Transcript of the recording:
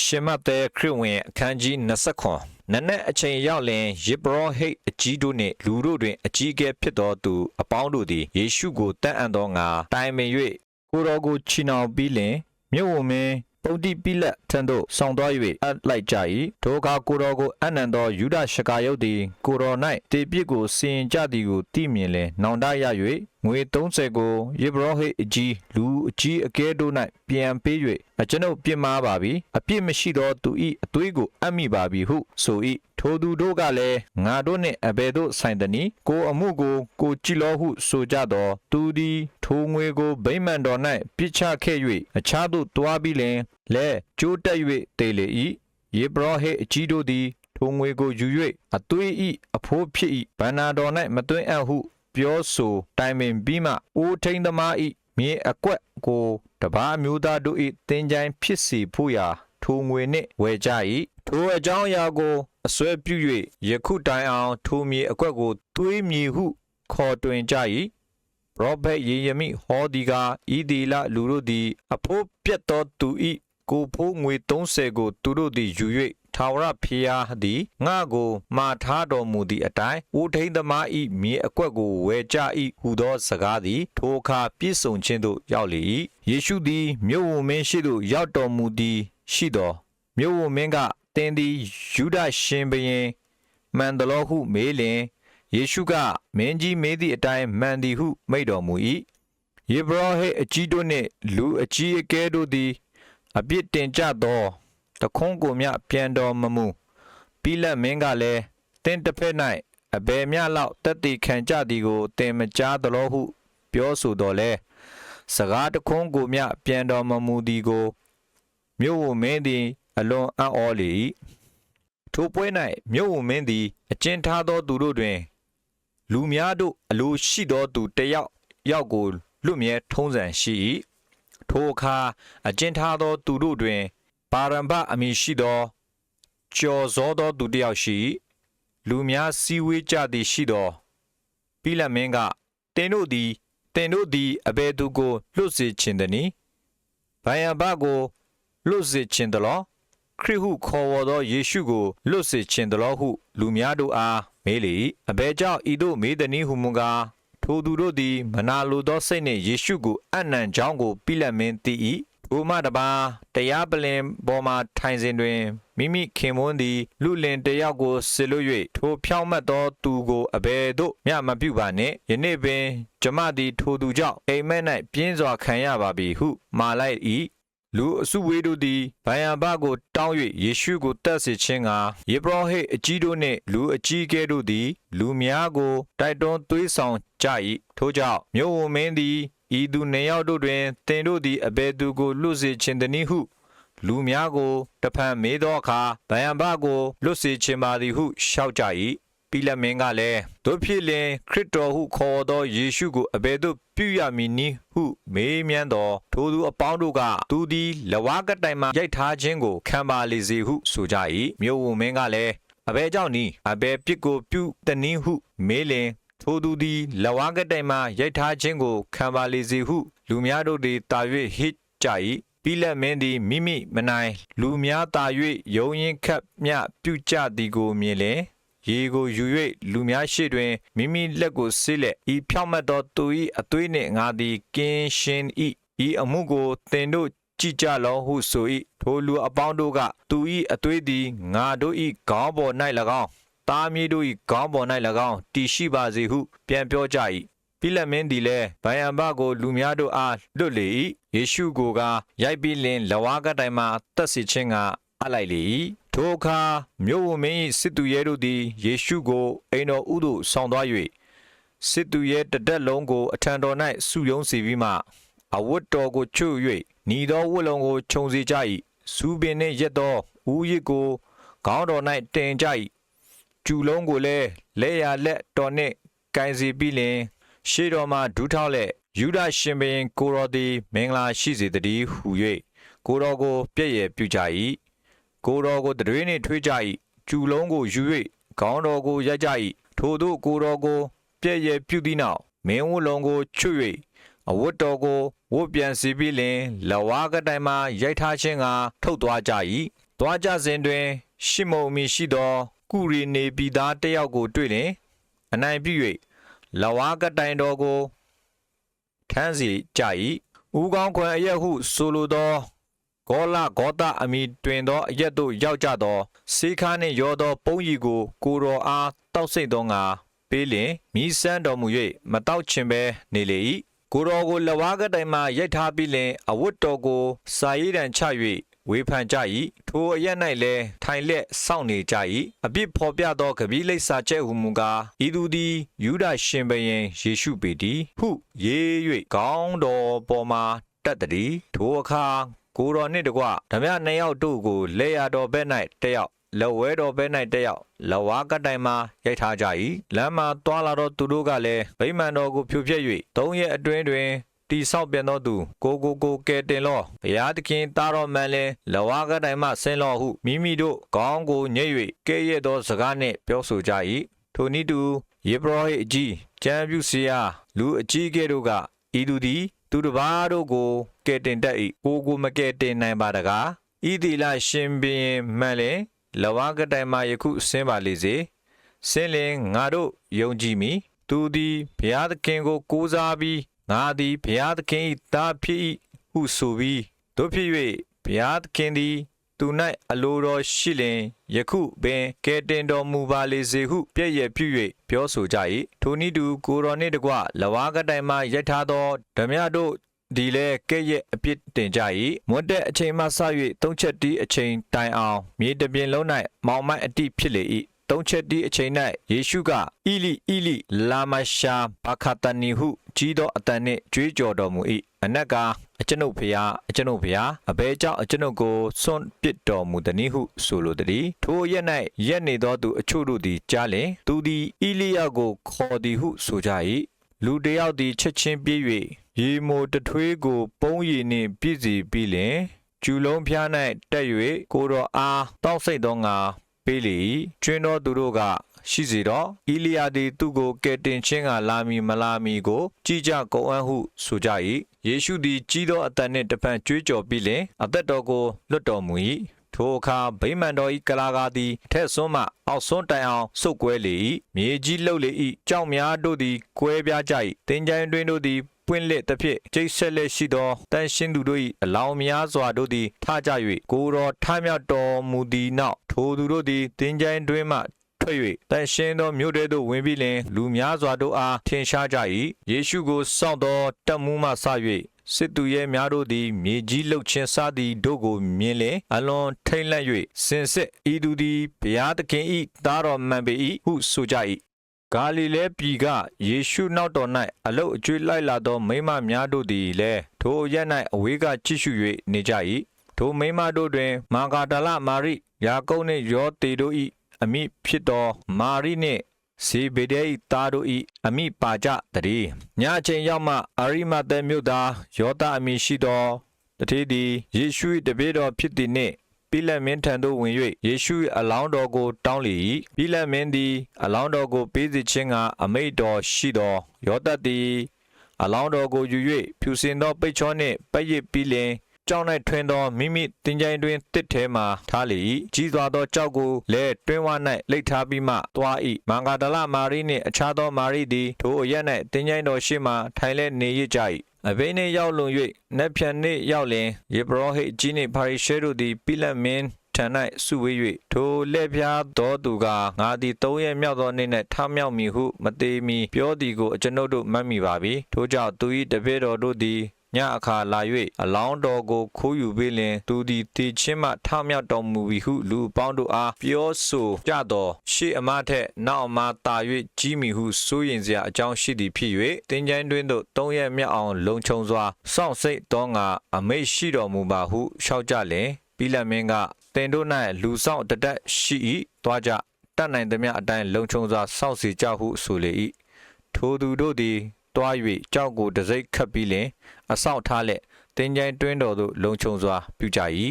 ရှင်မသက်ခရစ်ဝင်အခန်းကြီး29နနက်အချိန်ရောက်လင်ယေဘရဟိတ်အကြီးတို့နှင့်လူတို့တွင်အကြီးအကဲဖြစ်သောသူအပေါင်းတို့သည်ယေရှုကိုတန်အံ့သောငါတိုင်ပင်၍ကိုတော်ကိုချီနှောင်ပြီးလင်မြို့ဝမင်းပုန်တိပိလက်ထံသို့ဆောင်သွား၍အပ်လိုက်ကြ၏ထိုအခါကိုတော်ကိုအနံ့သောယူဒရှကာယုတ်သည်ကိုတော်၌တေပြစ်ကိုစီရင်ကြသည်ကိုသိမြင်လင်နောင်တရ၍ ငွေ30ကိုယေဘရဟိတ်အကြီးလူအကြီးအကဲတို့၌ပြန်ပေး၍အကျွန်ုပ်ပြစ်မှားပါပြီအပြစ်မရှိသောသူ၏အသွေးကိုအပ်မိပါပြီဟုဆို၏ထိုသူတို့ကလည်းငါတို့နှင့်အဘယ်သို့ဆိုင်သနည်းကိုအမှုကိုကိုကြည်လောဟုဆိုကြသောသူသည်ထိုငွေကိုဗိမ္မာန်တော်၌ပြစ်ချခဲ့၍အခြားသို့တွားပြီးလင်လဲကျိုးတက်၍တေလေ၏ယေဘရဟိတ်အကြီးတို့သည်ထိုငွေကိုယူ၍အသွေးဤအဖိုးဖြစ်၏ဗန္နာတော်၌မသွင်းအပ်ဟု ပြောဆိုတိုင်ပင်ပြီးမှအိုးထိန်သမားဤမြေအကွက်ကိုတပားမျိုးသားတို့ဤတင်ကြိုင်ဖြစ်စီဖို့ရာထိုငွေနှင့်ဝယ်ကြ၏ထိုအကြောင်းအရာကိုအစွဲပြု၍ယခုတိုင်အောင်ထိုမြေအကွက်ကိုသွေးမြေဟုခေါ်တွင်ကြ၏ပရောဖက်ယေရမိဟောဒီကာဤဒီလလူတို့သည် အဖို့ပြတ်သောသူဤကိုဖိုးငွေ30ကိုသူတို့သည်ယူ၍ ထာဝရဖျားသည်ငါကိုမာထားတော်မူသည့်အတိုင်းဦးထိန်သမားဤမြေအကွက်ကိုဝယ်ကြ၏ဟူသောစကားသည်ထိုအခါပြည့်စုံခြင်းသို့ရောက်လေ၏ယေရှုသည်မြို့ဝန်မင်းရှိသို့ရောက်တော်မူသည်ရှိသောမြို့ဝန်မင်းကတင်းသည်ယူဒရှင်ဘရင်မှန်တလို့ဟုမေးလျင်ယေရှုကမင်းကြီးမေးသည့်အတိုင်းမှန်သည်ဟုမိန့်တော်မူ၏ယေဘရဟိအကြီးတို့နှင့်လူအကြီးအကဲတို့သည်အပြစ်တင်ကြသော တခွန်းကိုမြပြန်တော်မမူပြီးလက်မင်းကလည်းတင်းတစ်ဖက်၌အဘယ်မျှလောက်တက်တည်ခံကြသည်ကိုတင်မကြားသလိုဟု ပြောဆိုတော်လဲစကားတခွန်းကိုမြပြန်တော်မမူသည်ကိုမြို့ဝမင်းသည် အလွန်အံ့ဩလေ၏ထိုပွဲ၌မြို့ဝမင်းသည်အကျဉ်းထားသောသူတို့တွင် လူများတို့အလိုရှိသောသူတစ်ယောက်ယောက်ကိုလွတ်မြဲထုံးစံရှိ၏ထိုအခါအကျဉ်းထားသောသူတို့တွင် ပါရံဘအမည်ရှိသောကျော်စောသောသူတစ်ယောက်ရှိ၏လူများစည်းဝေးကြသည်ရှိသောပိလတ်မင်းကတင်တို့သည်တင်တို့သည်အဘယ်သူကိုလွတ်စေခြင်းတည်းဗိုင်ယံဘကိုလွတ်စေခြင်းတလောခရစ်ဟုခေါ်ဝေါ်သောယေရှုကိုလွတ်စေခြင်းတလောဟု လူများတို့အားမေးလေ၏အဘယ်ကြောင့်ဤသို့မေးသည်နည်းဟုမူကားထိုသူတို့သည်မနာလိုသောစိတ်နှင့်ယေရှုကိုအနံ့ကြောင်းကိုပိလတ်မင်းသိ၏ ဘုမတပါတရားပလင်ပေါ်မှထိုင်စဉ်တွင်မိမိခင်မွန်းသည် လူလင်တယောက်ကိုဆစ်လို့၍ထိုဖြောင့်မတ်သောသူကိုအဘယ်သို့မျှမပြုပါနှင့်ယနေ့ပင်ကျမသည်ထိုသူကြောင့်အိမ်မက်၌ပြင်းစွာခံရပါပြီဟုမှာလိုက်၏လူအစုဝေးတို့သည်ဗိုင်ယံဘကိုတောင်း၍ယေရှုကိုတတ်စေခြင်းကယေဘရဟိတ်အကြီးတို့နှင့်လူအကြီးကဲတို့သည် လူများကိုတိုက်တွန်းသွေးဆောင်ကြ၏ထို့ကြောင့်မြို့ဝန်မင်းသည် ဤသူနှစ်ယောက်တို့တွင်တင်တို့သည်အဘယ်သူကိုလွတ်စေခြင်းတနည်းဟု လူများကိုတဖန်မေးသောအခါဗယံဘကိုလွတ်စေခြင်းပါသည်ဟုလျှောက်ကြ၏ပိလတ်မင်းကလည်းတို့ဖြစ်လင်ခရစ်တော်ဟုခေါ်သောယေရှုကိုအဘယ်သို့ပြုရမည်နည်းဟုမေးမြန်းသောထိုသူအပေါင်းတို့ကသူသည်လဝါကတိုင်မှရိုက်ထားခြင်းကိုခံပါလေစေဟုဆိုကြ၏မြို့ဝန်မင်းကလည်းအဘယ်ကြောင့်နည်းအဘယ်ပြစ်ကိုပြုတနည်းဟုမေးလင် ထိုသူသည်လဝါကတိုင်မှရိုက်ထားခြင်းကိုခံပါလေစေဟု လူများတို့သည်တာ၍ဟစ်ကြ၏ပိလက်မင်းသည်မိမိမနိုင် လူများတာ၍ယုံရင်ခတ်မြပြုကြသည်ကိုမြင်လင်ရေကိုယူ၍လူများရှေ့တွင်မိမိလက်ကိုဆေးလက်ဤဖြောင့်မတ်သောသူ၏အသွေးနှင့်ငါသည်ကင်းရှင်း၏ဤအမှုကိုသင်တို့ကြည်ကြလောဟုဆို၏ထိုလူအပေါင်းတို့ကသူ၏အသွေးသည်ငါတို့၏ခေါင်းပေါ်၌၎င်း သားမီးတို့၏ခေါင်းပေါ်၌၎င်းတည်ရှိပါစေဟု ပြန်ပြောကြ၏ပိလတ်မင်းသည်လည်းဗိုင်ယံဘကိုလူများတို့အားလွတ်လေ၏ယေရှုကိုကရိုက်ပြီးလင်လဝါကတိုင်မှတက်စီခြင်းကအလိုက်လေ၏ထိုအခါမြို့ဝန်မင်း၏စစ်သူရဲတို့သည်ယေရှုကိုအိမ်တော်ဥသို့ဆောင်သွား၍စစ်သူရဲတတက်လုံးကိုအထံတော်၌စုယုံစီပြီးမှအဝတ်တော်ကိုချွတ်၍ညီသောဝတ်လုံးကိုခြုံစေကြ၏စူးပင်နှင့်ရက်သောဦးရစ်ကိုခေါင်းတော်၌တင်ကြ၏ ကျူလုံးကိုလည်းလက်ရလက်တော်နှင့်ကင်စီပြီးလင် ရှေ့တော်မှဒူးထောက်လက်ယူဒရှင်ဘရင်ကိုရောသည် မင်္ဂလာရှိစေတည်းဟု၍ကိုရောကိုပြည့်ရည်ပြုကြ၏ကိုရောကိုတရွေးနှင့်ထွေးကြ၏ကျူလုံးကိုယူ၍ခေါင်းတော်ကိုရိုက်ကြ၏ထိုသို့ကိုရောကိုပြည့်ရည်ပြုသည့်နောက်မင်းဝလုံးကိုချွတ်၍အဝတ်တော်ကိုဝတ်ပြန်စီပြီးလင်လဝါကတိုင်မှရိုက်ထားခြင်းကထုတ်သွားကြ၏သွားကြစဉ်တွင် ရှမုန်မီရှိသော ကုရီနေပြည်သားတစ်ယောက်ကိုတွေ့လင်အနိုင်ပြု၍လဝါကတိုင်တော်ကိုထမ်းစီကြ၏ဦးကောင်းခွန်အရက်ဟုဆိုလိုသောဂောလဂောတအမိတွင်သောအရက်သို့ရောက်ကြသောစေခါနှင့်ရောသောပုံးရီကို ကိုတော်အားတောက်ဆိတ်သောငါပေးလင်မိစမ်းတော်မူ၍မတောက်ချင်ပဲနေလေ၏ကိုတော်ကိုလဝါကတိုင်မှရိုက်ထားပြီးလင်အဝတ်တော်ကိုစာရေးတံချ၍ ဝေဖန်ကြ၏ထိုအရက်၌လည်းထိုင်လက်စောင့်နေကြ၏အပြစ်ဖော်ပြသောကပီးလိပ်စာချက်ဟုမူကားဤသူသည်ယူဒရှင်ဘရင်ယေရှုပေတည်ဟုရေး၍ကောင်းတော်ပေါ်မှတက်တည်းထိုအခါကိုတော်နှင့်တကွဓမြနှစ်ယောက်တို့ကိုလေယာတော်ဘက်၌တက်ရောက်လဝဲတော်ဘက်၌တက်ရောက်လဝါကတိုင်မှရိုက်ထားကြ၏လမ်းမှာတွာလာသောသူတို့ကလည်းဗိမာန်တော်ကိုဖြိုဖျက်၍သုံးရက်အတွင်းတွင် တိဆောက်ပြန်သောသူကိုကိုကိုကဲတင်လောဘုရားသခင်တာတော်မှန်လဲလဝါကတိုင်မှဆင်းလောဟုမိမိတို့ခေါင်းကိုညှိ၍ကဲ့ရဲ့သောစကားနှင့်ပြောဆိုကြ၏ထိုနည်းတူယေဘရဟိအကြီးကျမ်းပြုစီယာလူအကြီးကဲ့တို့ကဤသူသည်သူတစ်ပါးတို့ကိုကဲ့တင်တတ်၏ကိုကိုမကဲ့တင်နိုင်ပါတကားဤသီလရှင်ဘင်မှန်လဲလဝါကတိုင်မှယခုဆင်းပါလေစေဆင်းလင်ငါတို့ယုံကြည်မိသူသည်ဘုရားသခင်ကိုကိုးစားပြီး ငါသည်ဘုရားသခင်၏သားဖြစ်၏ဟုဆိုပြီးတို့ဖြစ်၍ဘုရားသခင်သည် သူ၌အလိုတော်ရှိလင်ယခုပင်ကဲတင်တော်မူပါလေစေဟု ပြည့်ရပြု၍ပြောဆိုကြ၏ထိုနည်းတူကိုတော်နှင့်တကွလဝါကတိုင်မှယက်ထားသောဓမြတို့ဒီလဲကဲ့ရဲ့အပြစ်တင်ကြ၏မွတ်တဲ့အချိန်မှစ၍သုံးချက်တီးအချိန်တိုင်အောင်မြေတပြင်လုံး၌မောင်မိုက်အတိဖြစ်လေ၏ သုံးချက်တီးအချိန်၌ယေရှုကဣလိဣလိလာမရှာဘာခတနီဟုကြီးသောအတန်နှင့်ကြွေးကြော်တော်မူ၏အနက်ကအကျွန်ုပ်ဖျားအကျွန်ုပ်ဖျားအဘဲကြောင့်အကျွန်ုပ်ကိုစွန့်ပစ်တော်မူသည်ဟုဆိုလိုသည်ထိုရက်၌ရက်နေသောသူအချို့တို့သည်ကြားလျင်သူသည်ဣလိယကိုခေါ်သည်ဟုဆိုကြ၏လူတစ်ယောက်သည်ချက်ချင်းပြေး၍ရေမိုတထွေးကို ပုံးရည်နှင့်ပြည့်စီပြီးလျင်ကျူလုံးဖျား၌တက်၍ကိုတော်အားတောက်ဆိတ်သောငါ ပေးလေ၏ကျွင်းသောသူတို့ကရှိစေတော့ဣလိယသည်သူ့ကိုကယ်တင်ခြင်းကလာမီမလာမီကိုကြည်ကြကုန်အံ့ဟုဆိုကြ၏ယေရှုသည်ကြီးသောအသက်နှင့်တပံကြွေးကြော်ပြီးလင်အသက်တော်ကိုလွတ်တော်မူ၏ထိုအခါဗိမာန်တော်၏ကလာကားသည်ထက်ဆွန်းမှအောက်ဆွန်းတိုင်အောင်ဆုတ်ကွဲလေ၏မြေကြီးလှုပ်လေ၏ကြောက်များတို့သည်ကွဲပြားကြ၏တင်ကြိုင်တွင်တို့သည် ပွင့်လက်သဖြင့်ကျိတ်ဆက်လက်ရှိသောတန်ရှင်းသူတို့၏အလောင်းများစွာတို့သည်ထကြ၍ကိုတော်ထမြောက်တော်မူသည့်နောက်ထိုသူတို့သည်တင်ကြိုင်တွင်မှထွက်၍တန်ရှင်းသောမြို့ထဲသို့ဝင်ပြီးလင်လူများစွာတို့အားထင်ရှားကြ၏ယေရှုကိုစောင့်သောတက်မှုမှဆ၍စစ်သူရဲများတို့သည်မြေကြီးလှုပ်ခြင်းစသည်တို့ကိုမြင်လေအလွန်ထိတ်လန့်၍စင်စစ်ဤသူသည်ဘုရားသခင်၏သားတော်မှန်ပေ၏ဟုဆိုကြ၏ ဂါလိလဲပြည်ကယေရှုနောက်တော်၌အလုတ်အကျွေးလိုက်လာသောမိန်းမများတို့သည်လည်းထိုရက်၌အဝေးကကြည့်ရှု၍နေကြ၏ထိုမိန်းမတို့တွင် မာဂဒလမာရိယာကုပ်နှင့်ယောသေတို့၏အမိဖြစ်သောမာရိနှင့်ဇေဗေဒဲ၏သားတို့၏အမိပါကြတည်းညအချိန်ရောက်မှအာရိမသဲမြို့သားယောသအမိရှိသောတတိသည်ယေရှု၏တပည့်တော်ဖြစ်သည်နှင့် ပိလက်မင်းထံသို့ဝင်၍ယေရှု၏အလောင်းတော်ကိုတောင်းလေ၏ပိလက်မင်းသည်အလောင်းတော်ကိုပေးစီခြင်းကအမိတ်တော်ရှိသောယောသသည်အလောင်းတော်ကိုယူ၍ဖြူစင်သောပိတ်ချောနှင့်ပိတ်ရစ်ပြီးလျှင်ကြောက်၌ထွင်းသောမိမိတင်ကြိုင်တွင်တစ်ထဲမှထားလေ၏ကြီးစွာသောကြောက်ကိုလည်းတွင်းဝ၌လိတ်ထားပြီးမှသွား၏မင်္ဂဒလမာရိနှင့်အခြားသောမာရိသည်ထိုအရက်၌တင်ကြိုင်တော်ရှိမှထိုင်လဲနေရကြ၏ အဘိနှင့်ရောက်လွန်၍နက်ဖြန်နှင့်ရောက်လင်ယေဘရဟိကြီးနှင့်ပါရိရှဲတို့သည်ပိလက်မင်းထံ၌စုဝေး၍ထိုလက်ပြားသောသူကငါသည်သုံးရက်မြောက်သောနေ့၌ထမြောက်မည်ဟု မသေးမီပြောသည်ကိုအကျွန်ုပ်တို့မှတ်မိပါပြီထိုကြောင့်သူ၏တပည့်တော်တို့သည် ညအခါလာ၍အလောင်းတော်ကိုခိုးယူပေးလင်သူသည်တည်ချင်းမှထမြောက်တော်မူပြီဟုလူပေါင်းတို့အားပြောဆိုကြသောရှေ့အမထက်နောက်အမတာ၍ကြီးမီဟုစိုးရင်စရာအကြောင်းရှိသည်ဖြစ်၍တင်းကျိုင်းတွင်သို့သုံးရက်မြောက်အောင်လုံခြုံစွာစောင့်စိတ်သောငါအမိတ်ရှိတော်မူပါဟုလျှောက်ကြလင်ပြီးလက်မင်းကတင်တို့၌လူဆောင်တတက်ရှိ၏တွားကြတတ်နိုင်သမျှအတိုင်းလုံခြုံစွာစောင့်စီကြဟုဆိုလေ၏ထိုသူတို့သည် တွား၍ကြောက်ကိုတစိ့ခတ်ပြီးလင် အဆောက်ထားလက်တင်ကြိုင်တွင်းတော်သို့လုံခြုံစွာပြုကြ၏